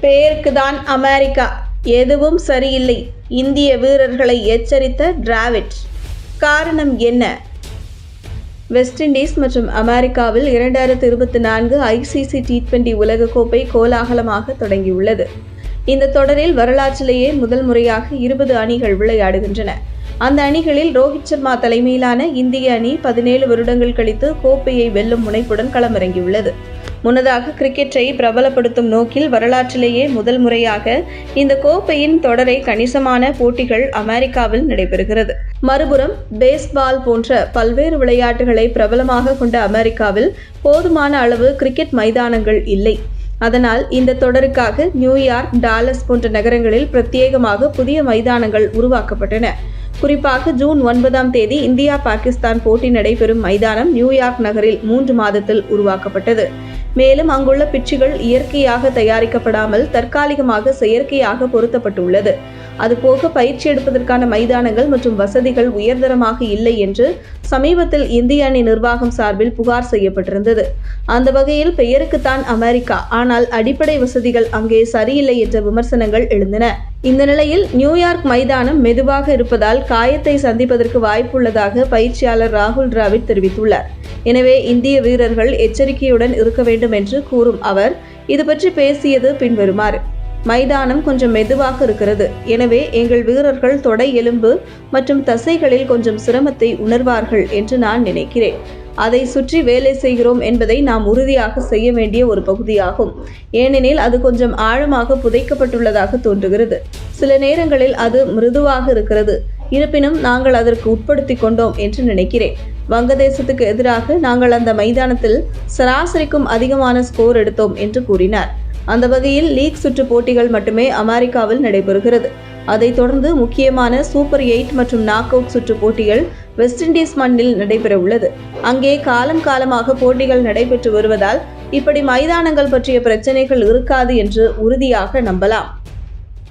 பேருக்கு தான் அமெரிக்கா. எதுவும் சரியில்லை. இந்திய வீரர்களை எச்சரித்த டிராவிட். காரணம் என்ன? வெஸ்ட் இண்டீஸ் மற்றும் அமெரிக்காவில் இரண்டாயிரத்து இருபத்தி நான்கு ஐசிசி டி டுவெண்டி உலகக்கோப்பை கோலாகலமாக தொடங்கியுள்ளது. இந்த தொடரில் வரலாற்றிலேயே முதல் முறையாக இருபது அணிகள் விளையாடுகின்றன. அந்த அணிகளில் ரோஹித் சர்மா தலைமையிலான இந்திய அணி பதினேழு வருடங்கள் கழித்து கோப்பையை வெல்லும் முனைப்புடன் களமிறங்கியுள்ளது. முன்னதாக கிரிக்கெட்டை பிரபலப்படுத்தும் நோக்கில் வரலாற்றிலேயே முதல் முறையாக இந்த கோப்பையின் தொடரை கணிசமான போட்டிகள் அமெரிக்காவில் நடைபெறுகிறது. மறுபுறம் பேஸ்பால் போன்ற பல்வேறு விளையாட்டுகளை பிரபலமாக கொண்ட அமெரிக்காவில் போதுமான அளவு கிரிக்கெட் மைதானங்கள் இல்லை. அதனால் இந்த தொடருக்காக நியூயார்க் டாலஸ் போன்ற நகரங்களில் பிரத்யேகமாக புதிய மைதானங்கள் உருவாக்கப்பட்டன. குறிப்பாக ஜூன் ஒன்பதாம் தேதி இந்தியா பாகிஸ்தான் போட்டி நடைபெறும் மைதானம் நியூயார்க் நகரில் மூன்று மாதத்தில் உருவாக்கப்பட்டது. மேலும் அங்குள்ள பிச்சுகள் இயற்கையாக தயாரிக்கப்படாமல் தற்காலிகமாக செயற்கையாக பொருத்தப்பட்டுள்ளது. அதுபோக பயிற்சி எடுப்பதற்கான மைதானங்கள் மற்றும் வசதிகள் உயர்தரமாக இல்லை என்று சமீபத்தில் இந்திய அணி நிர்வாகம் சார்பில் புகார் செய்யப்பட்டிருந்தது. அந்த வகையில் பெயருக்குத்தான் அமெரிக்கா. ஆனால் அடிப்படை வசதிகள் அங்கே சரியில்லை என்ற விமர்சனங்கள் எழுந்தன. இந்த நிலையில் நியூயார்க் மைதானம் மெதுவாக இருப்பதால் காயத்தை சந்திப்பதற்கு வாய்ப்புள்ளதாக பயிற்சியாளர் ராகுல் டிராவிட் தெரிவித்துள்ளார். எனவே இந்திய வீரர்கள் எச்சரிக்கையுடன் இருக்க வேண்டும் என்று கூறும் அவர் இது பற்றி பேசியது பின்வருமாறு. மைதானம் கொஞ்சம் மெதுவாக இருக்கிறது. எனவே எங்கள் வீரர்கள் தொடை எலும்பு மற்றும் தசைகளில் கொஞ்சம் சிரமத்தை உணர்வார்கள் என்று நான் நினைக்கிறேன். அதை சுற்றி வேலை செய்கிறோம் என்பதை நாம் உறுதியாக செய்ய வேண்டிய ஒரு பகுதியாகும். ஏனெனில் அது கொஞ்சம் ஆழமாக புதைக்கப்பட்டுள்ளதாக தோன்றுகிறது. சில நேரங்களில் அது மிருதுவாக இருக்கிறது. இருப்பினும் நாங்கள் அதற்கு உட்படுத்தி கொண்டோம் என்று நினைக்கிறேன். வங்கதேசத்துக்கு எதிராக நாங்கள் அந்த மைதானத்தில் சராசரிக்கும் அதிகமான ஸ்கோர் எடுத்தோம் என்று கூறினார். அந்த வகையில் லீக் சுற்று போட்டிகள் மட்டுமே அமெரிக்காவில் நடைபெறுகிறது. அதைத் தொடர்ந்து முக்கியமான சூப்பர் எயிட் மற்றும் நாக் அவுட் சுற்று போட்டிகள் வெஸ்ட் இண்டீஸ் மண்ணில் நடைபெற உள்ளது. அங்கே காலம் காலமாக போட்டிகள் நடைபெற்று வருவதால் இப்படி மைதானங்கள் பற்றிய பிரச்சனைகள் இருக்காது என்று உறுதியாக நம்பலாம்.